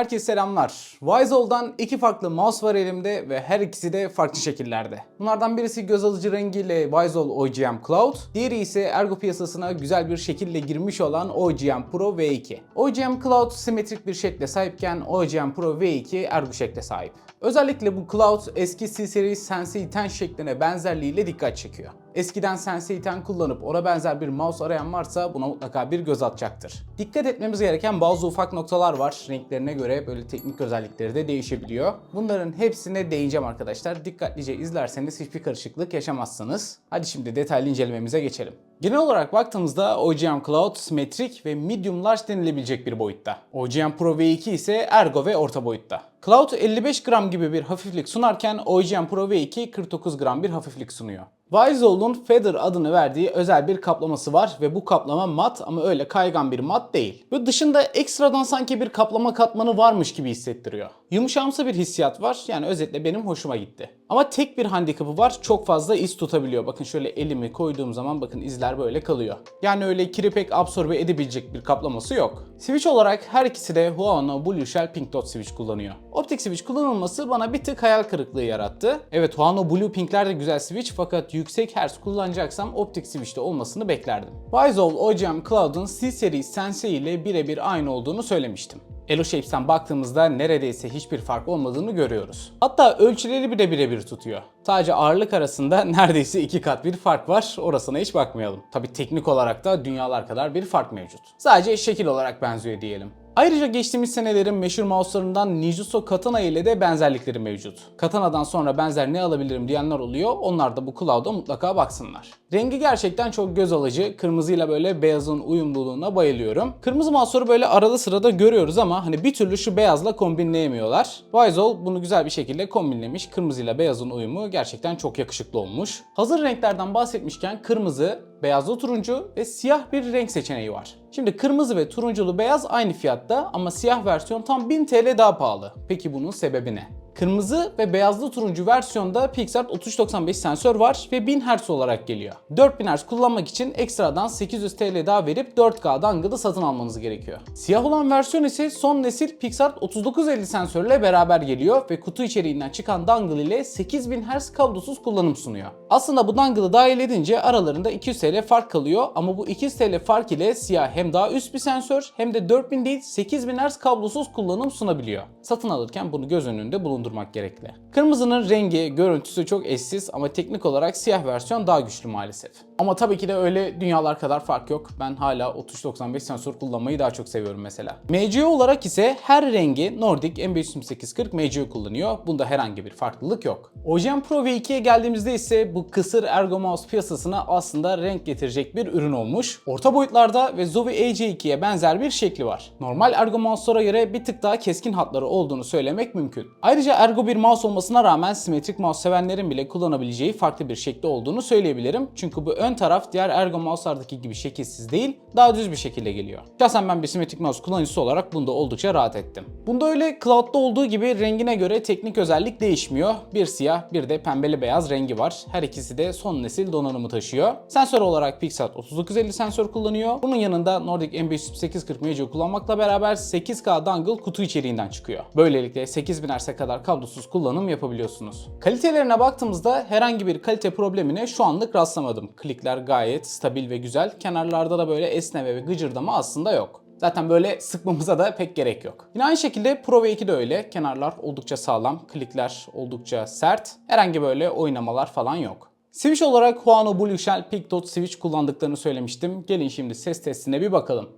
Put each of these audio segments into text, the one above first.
Herkese selamlar. Wiseol'dan iki farklı mouse var elimde ve her ikisi de farklı şekillerde. Bunlardan birisi göz alıcı rengiyle Wisol OGM Cloud, diğeri ise ergo piyasasına güzel bir şekilde girmiş olan OGM Pro V2. OGM Cloud simetrik bir şekle sahipken OGM Pro V2 ergo şekle sahip. Özellikle bu Cloud eski C-Series Sensei 10 şekline benzerliğiyle dikkat çekiyor. Eskiden Sensei 10 kullanıp ona benzer bir mouse arayan varsa buna mutlaka bir göz atacaktır. Dikkat etmemiz gereken bazı ufak noktalar var. Renklerine göre böyle teknik özellikleri de değişebiliyor. Bunların hepsine değineceğim arkadaşlar. Dikkatlice izlerseniz hiçbir karışıklık yaşamazsınız. Hadi şimdi detaylı incelememize geçelim. Genel olarak baktığımızda OGM Cloud simetrik ve medium large denilebilecek bir boyutta. OGM Pro V2 ise ergo ve orta boyutta. Cloud 55 gram gibi bir hafiflik sunarken OGM Pro V2 49 gram bir hafiflik sunuyor. Wiseol'un Feather adını verdiği özel bir kaplaması var ve bu kaplama mat ama öyle kaygan bir mat değil. Ve dışında ekstradan sanki bir kaplama katmanı varmış gibi hissettiriyor. Yumuşamsı bir hissiyat var yani özetle benim hoşuma gitti. Ama tek bir handikapı var çok fazla iz tutabiliyor. Bakın şöyle elimi koyduğum zaman bakın izler böyle kalıyor. Yani öyle kiri pek absorbe edebilecek bir kaplaması yok. Switch olarak her ikisi de Huano Blue Shell Pink Dot Switch kullanıyor. Optik switch kullanılması bana bir tık hayal kırıklığı yarattı. Evet Huano Blue Pink'ler de güzel switch fakat yüksek hertz kullanacaksam optik switch'te olmasını beklerdim. Wisol OGM Cloud'un C-Series Sensei ile birebir aynı olduğunu söylemiştim. Elo Shapes'ten baktığımızda neredeyse hiçbir fark olmadığını görüyoruz. Hatta ölçüleri bile birebir tutuyor. Sadece ağırlık arasında neredeyse iki kat bir fark var. Orasına hiç bakmayalım. Tabi teknik olarak da dünyalar kadar bir fark mevcut. Sadece şekil olarak benziyor diyelim. Ayrıca geçtiğimiz senelerin meşhur mouse'larından Nijutsu Katana ile de benzerlikleri mevcut. Katana'dan sonra benzer ne alabilirim diyenler oluyor. Onlar da bu Cloud'a mutlaka baksınlar. Rengi gerçekten çok göz alıcı. Kırmızıyla böyle beyazın uyumluluğuna bayılıyorum. Kırmızı mouse'ları böyle arada sırada görüyoruz ama hani bir türlü şu beyazla kombinleyemiyorlar. Wisol bunu güzel bir şekilde kombinlemiş. Kırmızıyla beyazın uyumu gerçekten çok yakışıklı olmuş. Hazır renklerden bahsetmişken kırmızı, beyazlı turuncu ve siyah bir renk seçeneği var. Şimdi kırmızı ve turunculu beyaz aynı fiyatta ama siyah versiyon tam 1000 TL daha pahalı. Peki bunun sebebi ne? Kırmızı ve beyazlı turuncu versiyonda Pixart 3395 sensör var ve 1000 Hz olarak geliyor. 4000 Hz kullanmak için ekstradan 800 TL daha verip 4K dangle'ı satın almanız gerekiyor. Siyah olan versiyon ise son nesil Pixart 3950 sensörle beraber geliyor ve kutu içeriğinden çıkan dangle ile 8000 Hz kablosuz kullanım sunuyor. Aslında bu dangle'ı dahil edince aralarında 200 TL fark kalıyor ama bu 200 TL fark ile siyah hem daha üst bir sensör hem de 4000 değil 8000 Hz kablosuz kullanım sunabiliyor. Satın alırken bunu göz önünde bulundurmak gerekli. Kırmızının rengi, görüntüsü çok eşsiz ama teknik olarak siyah versiyon daha güçlü maalesef. Ama tabii ki de öyle dünyalar kadar fark yok. Ben hala 3395 sensör kullanmayı daha çok seviyorum mesela. MCU olarak ise her rengi Nordic M52840 MCU kullanıyor. Bunda herhangi bir farklılık yok. OGM Pro V2'ye geldiğimizde ise bu kısır ergo mouse piyasasına aslında renk getirecek bir ürün olmuş. Orta boyutlarda ve Zowie AJ2'ye benzer bir şekli var. Normal ergo mouse'lara göre bir tık daha keskin hatları olduğunu söylemek mümkün. Ayrıca ergo bir mouse olmasına rağmen simetrik mouse sevenlerin bile kullanabileceği farklı bir şekli olduğunu söyleyebilirim. Çünkü bu ön taraf diğer ergo mouse'lardaki gibi şekilsiz değil, daha düz bir şekilde geliyor. Şahsen ben bir simetrik mouse kullanıcısı olarak bunda oldukça rahat ettim. Bunda öyle Cloud'da olduğu gibi rengine göre teknik özellik değişmiyor. Bir siyah, bir de pembeli beyaz rengi var. Her ikisi de son nesil donanımı taşıyor. Sensör olarak Pixart 3950 sensör kullanıyor. Bunun yanında Nordic M50840 MCU kullanmakla beraber 8K dangle kutu içeriğinden çıkıyor. Böylelikle 8000 Hz'e kadar kablosuz kullanım yapabiliyorsunuz. Kalitelerine baktığımızda herhangi bir kalite problemine şu anlık rastlamadım. Klikler gayet stabil ve güzel. Kenarlarda da böyle esneme ve gıcırdama aslında yok. Zaten böyle sıkmamıza da pek gerek yok. Yine aynı şekilde Pro V2 de öyle. Kenarlar oldukça sağlam, klikler oldukça sert. Herhangi böyle oynamalar falan yok. Switch olarak Huano Blue Shell Peak Dot Switch kullandıklarını söylemiştim. Gelin şimdi ses testine bir bakalım.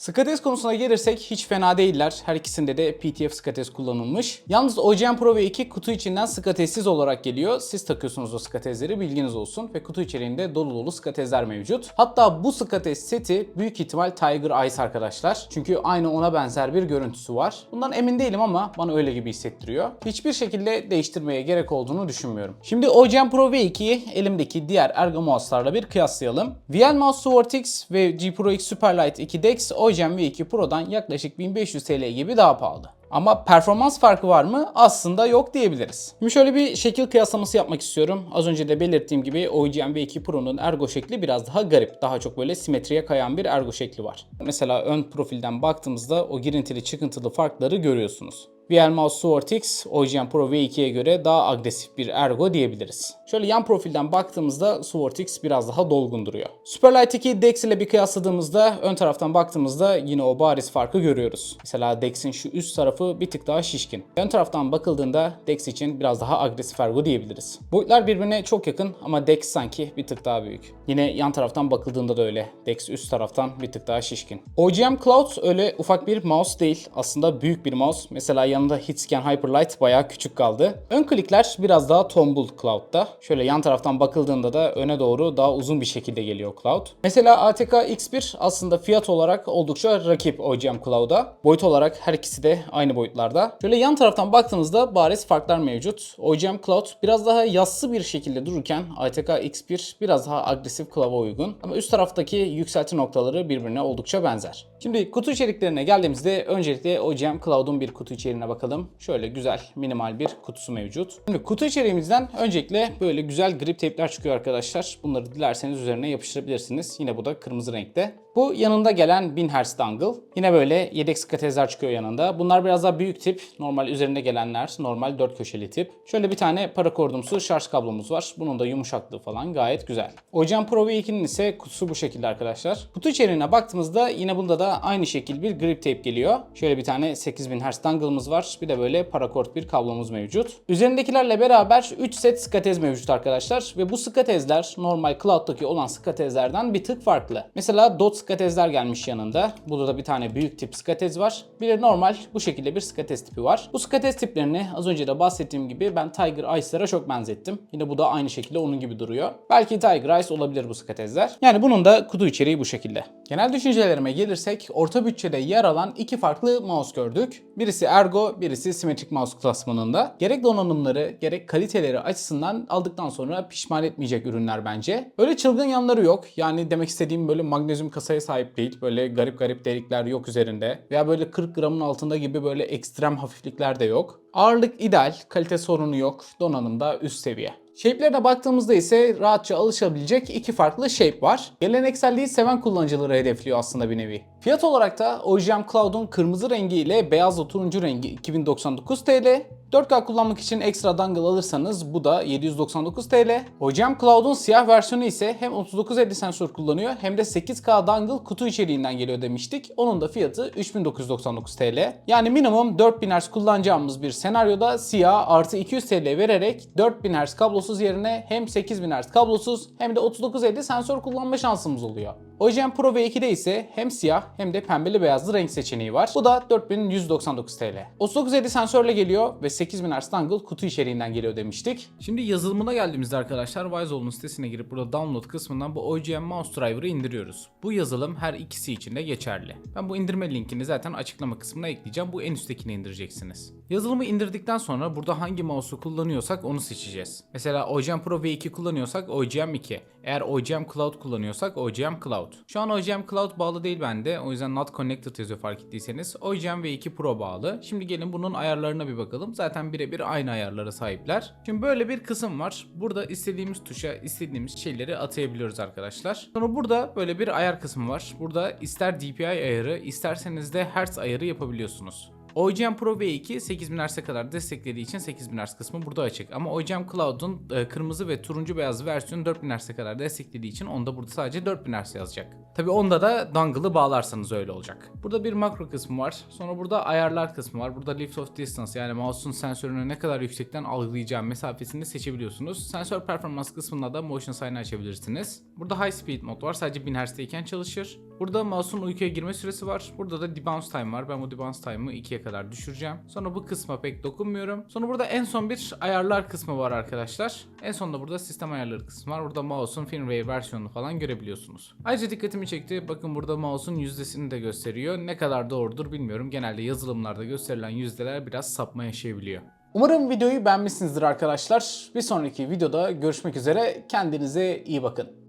Skates konusuna gelirsek hiç fena değiller. Her ikisinde de PTF skates kullanılmış. Yalnız OGM Pro V2 kutu içinden skatesiz olarak geliyor. Siz takıyorsunuz o skatezleri bilginiz olsun. Ve kutu içeriğinde dolu dolu skatezler mevcut. Hatta bu skates seti büyük ihtimal Tiger Eyes arkadaşlar. Çünkü aynı ona benzer bir görüntüsü var. Bundan emin değilim ama bana öyle gibi hissettiriyor. Hiçbir şekilde değiştirmeye gerek olduğunu düşünmüyorum. Şimdi OGM Pro V2'yi elimdeki diğer ergo mouse'larla bir kıyaslayalım. VL Mouse Vortex ve G Pro X Superlight 2 DeX OGM OGM V2 Pro'dan yaklaşık 1500 TL gibi daha pahalı. Ama performans farkı var mı? Aslında yok diyebiliriz. Şimdi şöyle bir şekil kıyaslaması yapmak istiyorum. Az önce de belirttiğim gibi OGM V2 Pro'nun ergo şekli biraz daha garip. Daha çok böyle simetriye kayan bir ergo şekli var. Mesela ön profilden baktığımızda o girintili çıkıntılı farkları görüyorsunuz. VL Mouse Sword X, OGM Pro V2'ye göre daha agresif bir ergo diyebiliriz. Şöyle yan profilden baktığımızda Sword biraz daha dolgun duruyor. Superlight 2 Dex ile bir kıyasladığımızda ön taraftan baktığımızda yine o bariz farkı görüyoruz. Mesela Dex'in şu üst tarafı bir tık daha şişkin. Ön taraftan bakıldığında Dex için biraz daha agresif ergo diyebiliriz. Boyutlar birbirine çok yakın ama Dex sanki bir tık daha büyük. Yine yan taraftan bakıldığında da öyle. Dex üst taraftan bir tık daha şişkin. OGM Cloud öyle ufak bir mouse değil. Aslında büyük bir mouse. Mesela yanında Hitscan Hyperlight bayağı küçük kaldı. Ön klikler biraz daha tombul Cloud'da. Şöyle yan taraftan bakıldığında da öne doğru daha uzun bir şekilde geliyor Cloud. Mesela ATK X1 aslında fiyat olarak oldukça rakip OGM Cloud'a. Boyut olarak her ikisi de aynı boyutlarda. Şöyle yan taraftan baktığımızda bariz farklar mevcut. OGM Cloud biraz daha yassı bir şekilde dururken ATK X1 biraz daha agresif Cloud'a uygun. Ama üst taraftaki yükselti noktaları birbirine oldukça benzer. Şimdi kutu içeriklerine geldiğimizde öncelikle OGM Cloud'un bir kutu içeriğine bakalım. Şöyle güzel minimal bir kutusu mevcut. Şimdi kutu içeriğimizden öncelikle böyle güzel grip tepler çıkıyor arkadaşlar. Bunları dilerseniz üzerine yapıştırabilirsiniz. Yine bu da kırmızı renkte. Bu yanında gelen 1000 Hz dongle. Yine böyle yedek skatezler çıkıyor yanında. Bunlar biraz daha büyük tip. Normal üzerinde gelenler normal 4 köşeli tip. Şöyle bir tane parakordumsu şarj kablomuz var. Bunun da yumuşaklığı falan gayet güzel. OGM Pro V2'nin ise kutusu bu şekilde arkadaşlar. Kutu içeriğine baktığımızda yine bunda da aynı şekil bir grip tape geliyor. Şöyle bir tane 8000 Hz dongle'ımız var. Bir de böyle parakord bir kablomuz mevcut. Üzerindekilerle beraber 3 set skatez mevcut arkadaşlar. Ve bu skatezler normal cloud'daki olan skatezlerden bir tık farklı. Mesela dot skatezler gelmiş yanında. Burada da bir tane büyük tip skatez var. Bir de normal bu şekilde bir skatez tipi var. Bu skatez tiplerini az önce de bahsettiğim gibi ben Tiger Ice'lara çok benzettim. Yine bu da aynı şekilde onun gibi duruyor. Belki Tiger Ice olabilir bu skatezler. Yani bunun da kutu içeriği bu şekilde. Genel düşüncelerime gelirsek orta bütçede yer alan iki farklı mouse gördük. Birisi Ergo, birisi Symmetric Mouse klasmanında. Gerek donanımları, gerek kaliteleri açısından aldıktan sonra pişman etmeyecek ürünler bence. Öyle çılgın yanları yok. Yani demek istediğim böyle magnezyum kasaya sahip değil. Böyle garip garip delikler yok üzerinde. Veya böyle 40 gramın altında gibi böyle ekstrem hafiflikler de yok. Ağırlık ideal, kalite sorunu yok. Donanım da üst seviye. Shape'lerine baktığımızda ise rahatça alışabilecek iki farklı shape var. Gelenekselliği seven kullanıcıları hedefliyor aslında bir nevi. Fiyat olarak da OGM Cloud'un kırmızı rengi ile beyazla turuncu rengi 2099 TL. 4K kullanmak için ekstra dongle alırsanız bu da 799 TL. OGM Cloud'un siyah versiyonu ise hem 3950 sensör kullanıyor hem de 8K dongle kutu içeriğinden geliyor demiştik. Onun da fiyatı 3999 TL. Yani minimum 4000 Hz kullanacağımız bir senaryoda siyah artı 200 TL vererek 4000 Hz kablosuz yerine hem 8000 Hz kablosuz hem de 3950 sensör kullanma şansımız oluyor. OGM Pro V2'de ise hem siyah hem de pembeli beyazlı renk seçeneği var. Bu da 4199 TL. 3950 sensörle geliyor ve 8000 Hz dongle kutu içeriğinden geliyor demiştik. Şimdi yazılımına geldiğimizde arkadaşlar Wiseol'un sitesine girip burada download kısmından bu OGM Mouse Driver'ı indiriyoruz. Bu yazılım her ikisi için de geçerli. Ben bu indirme linkini zaten açıklama kısmına ekleyeceğim. Bu en üsttekini indireceksiniz. Yazılımı indirdikten sonra burada hangi mouse'u kullanıyorsak onu seçeceğiz. Mesela OGM Pro V2 kullanıyorsak OGM 2. Eğer OGM Cloud kullanıyorsak OGM Cloud. Şu an OGM Cloud bağlı değil bende. O yüzden not connected yazıyor fark ettiyseniz. OGM V2 Pro bağlı. Şimdi gelin bunun ayarlarına bir bakalım. Zaten birebir aynı ayarlara sahipler. Şimdi böyle bir kısım var. Burada istediğimiz tuşa istediğimiz şeyleri atayabiliyoruz arkadaşlar. Sonra burada böyle bir ayar kısmı var. Burada ister DPI ayarı isterseniz de Hertz ayarı yapabiliyorsunuz. OGM Pro V2 8000 Hz'e kadar desteklediği için 8000 Hz kısmı burada açık. Ama OGM Cloud'un e, kırmızı ve turuncu beyaz versiyonu 4000 Hz'e kadar desteklediği için onda burada sadece 4000 Hz yazacak. Tabi onda da dongle'ı bağlarsanız öyle olacak. Burada bir makro kısmı var. Sonra burada ayarlar kısmı var. Burada lift off distance yani mouse'un sensörünü ne kadar yüksekten algılayacağı mesafesini seçebiliyorsunuz. Sensör performans kısmında da motion sign'ı açabilirsiniz. Burada high speed mod var. Sadece 1000 Hz'deyken çalışır. Burada mouse'un uykuya girme süresi var. Burada da debounce time var. Ben bu debounce time'ı 2'ye kadar düşüreceğim. Sonra bu kısma pek dokunmuyorum. Sonra burada en son bir ayarlar kısmı var arkadaşlar. En sonunda burada sistem ayarları kısmı var. Burada mouse'un firmware versiyonunu falan görebiliyorsunuz. Ayrıca dikkatimi çekti. Bakın burada mouse'un yüzdesini de gösteriyor. Ne kadar doğrudur bilmiyorum. Genelde yazılımlarda gösterilen yüzdeler biraz sapma yaşayabiliyor. Umarım videoyu beğenmişsinizdir arkadaşlar. Bir sonraki videoda görüşmek üzere. Kendinize iyi bakın.